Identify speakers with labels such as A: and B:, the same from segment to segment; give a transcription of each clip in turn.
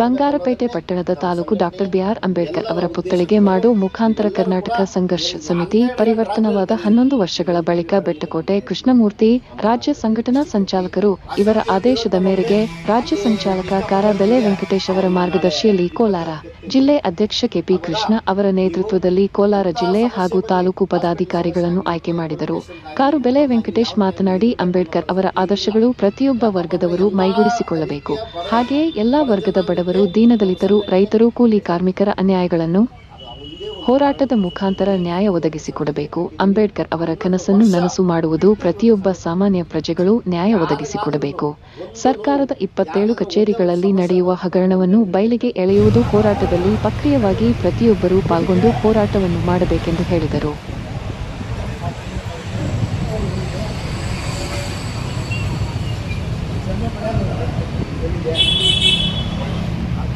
A: ಬಂಗಾರಪೇಟೆ ಪಟ್ಟಣದ taluk doctor B R Ambedkar ಅವರ ಪುತ್ಥಳಿಗೆ ಮಾಡು ಮುಖಾಂತರ ಕರ್ನಾಟಕ ಸಂಘರ್ಷ ಸಮಿತಿ ಪರಿವರ್ತನವಾದ ಹನ್ನೊಂದು ವರ್ಷಗಳ ಬಳಿಕ ಬೆಟ್ಟಕೋಟೆ ಕೃಷ್ಣಮೂರ್ತಿ ರಾಜ್ಯ ಸಂಘಟನಾ ಸಂಚಾಲಕರು ಇವರ ಆದೇಶದ ಮೇರೆಗೆ ರಾಜ್ಯ ಸಂಚಾಲಕ ಕಾರಾಬೆಲೆ ವೆಂಕಟೇಶ್ ಅವರ ಮಾರ್ಗದರ್ಶಿಯಲ್ಲಿ ಕೋಲಾರ ಜಿಲ್ಲೆ ಅಧ್ಯಕ್ಷ ಕೆಪಿ ಕೃಷ್ಣ ಅವರ ನೇತೃತ್ವದಲ್ಲಿ ಕೋಲಾರ ಜಿಲ್ಲೆ ಹಾಗೂ ತಾಲೂಕು ಪದಾಧಿಕಾರಿಗಳನ್ನು ಆಯ್ಕೆ ಮಾಡಿದರು. ಕಾರು ಬೆಲೆ ವೆಂಕಟೇಶ್ ಮಾತನಾಡಿ, ಅಂಬೇಡ್ಕರ್ ಅವರ ಆದರ್ಶಗಳು ಪ್ರತಿಯೊಬ್ಬ ವರ್ಗದವರು ಮೈಗೂಡಿಸಿಕೊಳ್ಳಬೇಕು. ಹಾಗೆಯೇ ಎಲ್ಲಾ ವರ್ಗದ ಬಡವರು ದೀನದಲಿತರು, ರೈತರು, ಕೂಲಿ ಕಾರ್ಮಿಕರ ಅನ್ಯಾಯಗಳನ್ನು ಹೋರಾಟದ ಮುಖಾಂತರ ನ್ಯಾಯ ಒದಗಿಸಿಕೊಡಬೇಕು. ಅಂಬೇಡ್ಕರ್ ಅವರ ಕನಸನ್ನು ನನಸು ಮಾಡುವುದು ಪ್ರತಿಯೊಬ್ಬ ಸಾಮಾನ್ಯ ಪ್ರಜೆಗಳು ನ್ಯಾಯ ಒದಗಿಸಿಕೊಡಬೇಕು. ಸರ್ಕಾರದ ಇಪ್ಪತ್ತೇಳು ಕಚೇರಿಗಳಲ್ಲಿ ನಡೆಯುವ ಹಗರಣವನ್ನು ಬಯಲಿಗೆ ಎಳೆಯುವುದು ಹೋರಾಟದಲ್ಲಿ ಸಕ್ರಿಯವಾಗಿ ಪ್ರತಿಯೊಬ್ಬರೂ ಪಾಲ್ಗೊಂಡು ಹೋರಾಟವನ್ನು ಮಾಡಬೇಕೆಂದು ಹೇಳಿದರು.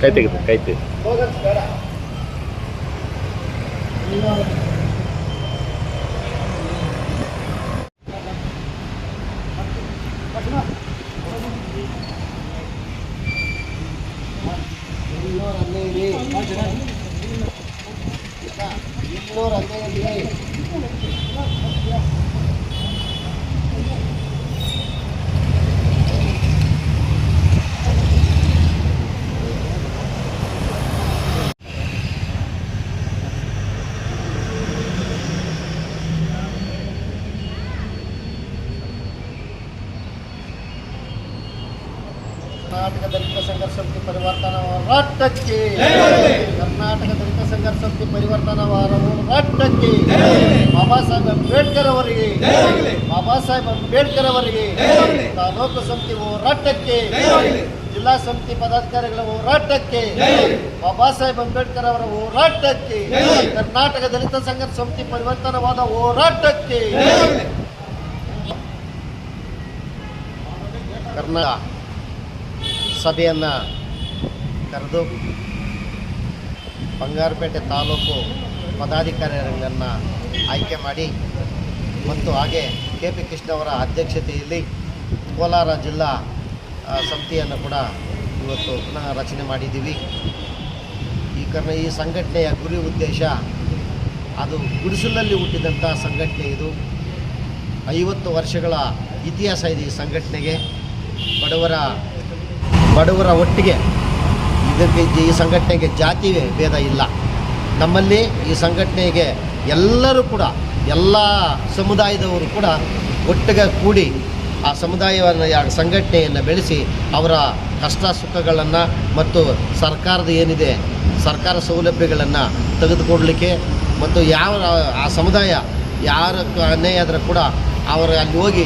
B: ಕೈ ತೆಗೆದು ಕೈ ತೆಗೆದು
C: ಕರ್ನಾಟಕ ದಲಿತ ಸಂಘರ್ಷ ಸಮಿತಿ ಪರಿವರ್ತನಾ ಹೋರಾಟಕ್ಕೆ ಕರ್ನಾಟಕ ದಲಿತ ಸಂಘರ್ಷ ಸಮಿತಿ ಪರಿವರ್ತನಾ ಹೋರಾಟಕ್ಕೆ ಬಾಬಾ ಸಾಹೇಬ್ ಅಂಬೇಡ್ಕರ್ ಅವರಿಗೆ. ಬಾಬಾ ಸಾಹೇಬ್ ಅಂಬೇಡ್ಕರ್ ಅವರಿಗೆ. ತಾಲೂಕು ಸಮಿತಿ ಹೋರಾಟಕ್ಕೆ ಜಿಲ್ಲಾ ಸಮಿತಿ ಪದಾಧಿಕಾರಿಗಳ ಹೋರಾಟಕ್ಕೆ ಬಾಬಾ ಸಾಹೇಬ್ ಅಂಬೇಡ್ಕರ್ ಅವರ ಹೋರಾಟಕ್ಕೆ ಕರ್ನಾಟಕ ದಲಿತ ಸಂಘರ್ಷ ಸಮಿತಿ ಪರಿವರ್ತನವಾದ ಹೋರಾಟಕ್ಕೆ ಕರ್ನಾಟಕ ಸಭೆಯನ್ನು ಕರೆದು ಬಂಗಾರಪೇಟೆ ತಾಲೂಕು ಪದಾಧಿಕಾರಿಗಳನ್ನು ಆಯ್ಕೆ ಮಾಡಿ ಮತ್ತು ಹಾಗೆ ಕೆ ಪಿ ಕೃಷ್ಣ ಅವರ ಅಧ್ಯಕ್ಷತೆಯಲ್ಲಿ ಕೋಲಾರ ಜಿಲ್ಲಾ ಸಮಿತಿಯನ್ನು ಕೂಡ ಇವತ್ತು ಪುನಃ ರಚನೆ ಮಾಡಿದ್ದೀವಿ. ಈ ಕಾರಣ ಈ ಸಂಘಟನೆಯ ಗುರಿ ಉದ್ದೇಶ ಅದು ಗುಡಿಸಲಲ್ಲಿ ಹುಟ್ಟಿದಂಥ ಸಂಘಟನೆ ಇದು. ಐವತ್ತು ವರ್ಷಗಳ ಇತಿಹಾಸ ಇದೆ ಈ ಸಂಘಟನೆಗೆ. ಬಡವರ ಬಡವರ ಒಟ್ಟಿಗೆ ಇದಕ್ಕೆ ಈ ಸಂಘಟನೆಗೆ ಜಾತಿ ಭೇದ ಇಲ್ಲ. ನಮ್ಮಲ್ಲಿ ಈ ಸಂಘಟನೆಗೆ ಎಲ್ಲರೂ ಕೂಡ, ಎಲ್ಲ ಸಮುದಾಯದವರು ಕೂಡ ಒಟ್ಟಿಗೆ ಕೂಡಿ ಆ ಸಮುದಾಯವನ್ನು ಸಂಘಟನೆಯನ್ನು ಬೆಳೆಸಿ ಅವರ ಕಷ್ಟ ಸುಖಗಳನ್ನು ಮತ್ತು ಸರ್ಕಾರದ ಏನಿದೆ, ಸರ್ಕಾರ ಸೌಲಭ್ಯಗಳನ್ನು ತೆಗೆದುಕೊಡ್ಲಿಕ್ಕೆ ಮತ್ತು ಯಾವ ಆ ಸಮುದಾಯ ಯಾರ ಅನ್ಯಾಯ ಆದರೂ ಕೂಡ ಅವರ ಅಲ್ಲಿ ಹೋಗಿ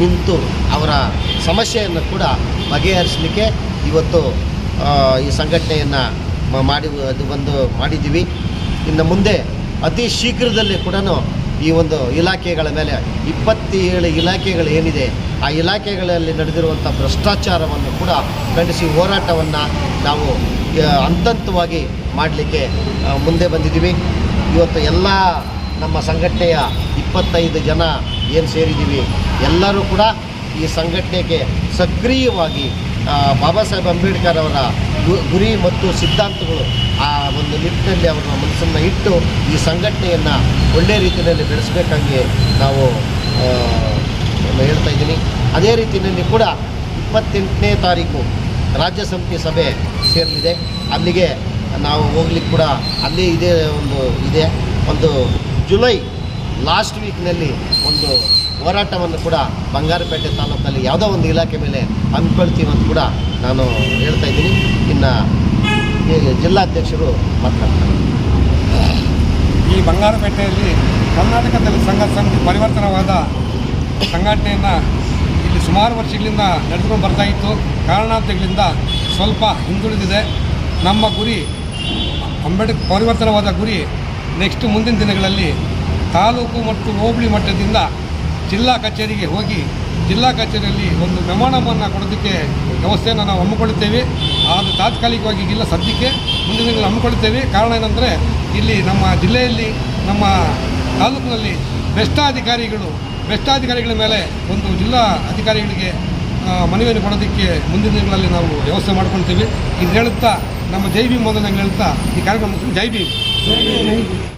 C: ನಿಂತು ಅವರ ಸಮಸ್ಯೆಯನ್ನು ಕೂಡ ಬಗೆಹರಿಸಲಿಕ್ಕೆ ಇವತ್ತು ಈ ಸಂಘಟನೆಯನ್ನು ಮಾಡಿ ಅದು ಬಂದು ಮಾಡಿದ್ದೀವಿ. ಇನ್ನು ಮುಂದೆ ಅತಿ ಶೀಘ್ರದಲ್ಲಿ ಕೂಡ ಈ ಒಂದು ಇಲಾಖೆಗಳ ಮೇಲೆ ಇಪ್ಪತ್ತೇಳು ಇಲಾಖೆಗಳು ಏನಿದೆ, ಆ ಇಲಾಖೆಗಳಲ್ಲಿ ನಡೆದಿರುವಂಥ ಭ್ರಷ್ಟಾಚಾರವನ್ನು ಕೂಡ ಖಂಡಿಸಿ ಹೋರಾಟವನ್ನು ನಾವು ಅಂತಂತವಾಗಿ ಮಾಡಲಿಕ್ಕೆ ಮುಂದೆ ಬಂದಿದ್ದೀವಿ. ಇವತ್ತು ಎಲ್ಲ ನಮ್ಮ ಸಂಘಟನೆಯ ಇಪ್ಪತ್ತೈದು ಜನ ಏನು ಸೇರಿದ್ದೀವಿ, ಎಲ್ಲರೂ ಕೂಡ ಈ ಸಂಘಟನೆಗೆ ಸಕ್ರಿಯವಾಗಿ ಬಾಬಾ ಸಾಹೇಬ್ ಅಂಬೇಡ್ಕರ್ ಅವರ ಗುರಿ ಮತ್ತು ಸಿದ್ಧಾಂತಗಳು, ಆ, ಒಂದು ನಿಟ್ಟಿನಲ್ಲಿ ಅವರ ಮನಸ್ಸನ್ನು ಇಟ್ಟು ಈ ಸಂಘಟನೆಯನ್ನು ಒಳ್ಳೆಯ ರೀತಿಯಲ್ಲಿ ಬೆಳೆಸಬೇಕಾಗಿ ನಾವು ಹೇಳ್ತಾ ಇದ್ದೀನಿ. ಅದೇ ರೀತಿಯಲ್ಲಿ ಕೂಡ ಇಪ್ಪತ್ತೆಂಟನೇ ತಾರೀಕು ರಾಜ್ಯ ಸಮಿತಿ ಸಭೆ ಸೇರಲಿದೆ. ಅಲ್ಲಿಗೆ ನಾವು ಹೋಗ್ಲಿಕ್ಕೆ ಕೂಡ ಅಲ್ಲಿ ಇದೇ ಒಂದು, ಇದೆ. ಒಂದು ಜುಲೈ ಲಾಸ್ಟ್ ವೀಕ್ನಲ್ಲಿ ಒಂದು ಹೋರಾಟವನ್ನು ಕೂಡ ಬಂಗಾರಪೇಟೆ ತಾಲೂಕಲ್ಲಿ ಯಾವುದೋ ಒಂದು ಇಲಾಖೆ ಮೇಲೆ ಹಮ್ಮಿಕೊಳ್ತೀವಿ ಅಂತ ಕೂಡ ನಾನು ಹೇಳ್ತಾ ಇದ್ದೀನಿ. ಇನ್ನು ಜಿಲ್ಲಾಧ್ಯಕ್ಷರು ಮಾತನಾಡ್ತಾರೆ.
D: ಈ ಬಂಗಾರಪೇಟೆಯಲ್ಲಿ ಕರ್ನಾಟಕದಲ್ಲಿ ಸಂಘ ಸಮಿತಿ ಪರಿವರ್ತನವಾದ ಸಂಘಟನೆಯನ್ನು ಇಲ್ಲಿ ಸುಮಾರು ವರ್ಷಗಳಿಂದ ನಡೆದುಕೊಂಡು ಬರ್ತಾ ಇತ್ತು. ಕಾರಣಾಂತರಗಳಿಂದ ಸ್ವಲ್ಪ ಹಿಂದುಳಿದಿದೆ. ನಮ್ಮ ಗುರಿ ಅಂಬೇಡ್ಕರ್ ಪರಿವರ್ತನವಾದ ಗುರಿ ನೆಕ್ಸ್ಟ್ ಮುಂದಿನ ದಿನಗಳಲ್ಲಿ ತಾಲೂಕು ಮತ್ತು ಹೋಬಳಿ ಮಟ್ಟದಿಂದ ಜಿಲ್ಲಾ ಕಚೇರಿಗೆ ಹೋಗಿ ಜಿಲ್ಲಾ ಕಚೇರಿಯಲ್ಲಿ ಒಂದು ಪ್ರಮಾಣವನ್ನು ಕೊಡೋದಕ್ಕೆ ವ್ಯವಸ್ಥೆಯನ್ನು ನಾವು ಹಮ್ಮಿಕೊಳ್ಳುತ್ತೇವೆ. ಅದು ತಾತ್ಕಾಲಿಕವಾಗಿ ಇಲ್ಲ ಸದ್ಯಕ್ಕೆ ಮುಂದಿನ ದಿನಗಳಲ್ಲಿ ಹಮ್ಮಿಕೊಳ್ಳುತ್ತೇವೆ. ಕಾರಣ ಏನಂದರೆ, ಇಲ್ಲಿ ನಮ್ಮ ಜಿಲ್ಲೆಯಲ್ಲಿ, ನಮ್ಮ ತಾಲೂಕಿನಲ್ಲಿ ಭ್ರಷ್ಟಾಧಿಕಾರಿಗಳು, ಭ್ರಷ್ಟಾಧಿಕಾರಿಗಳ ಮೇಲೆ ಒಂದು ಜಿಲ್ಲಾ ಅಧಿಕಾರಿಗಳಿಗೆ ಮನವಿಯನ್ನು ಕೊಡೋದಕ್ಕೆ ಮುಂದಿನ ದಿನಗಳಲ್ಲಿ ನಾವು ವ್ಯವಸ್ಥೆ ಮಾಡ್ಕೊಳ್ತೇವೆ. ಇದು ಹೇಳುತ್ತಾ, ನಮ್ಮ ಜೈ ಭೀಮ್ ಮೊದಲು ಹೇಳ್ತಾ ಈ ಕಾರ್ಯಕ್ರಮ ಜೈ ಭೀಮ್.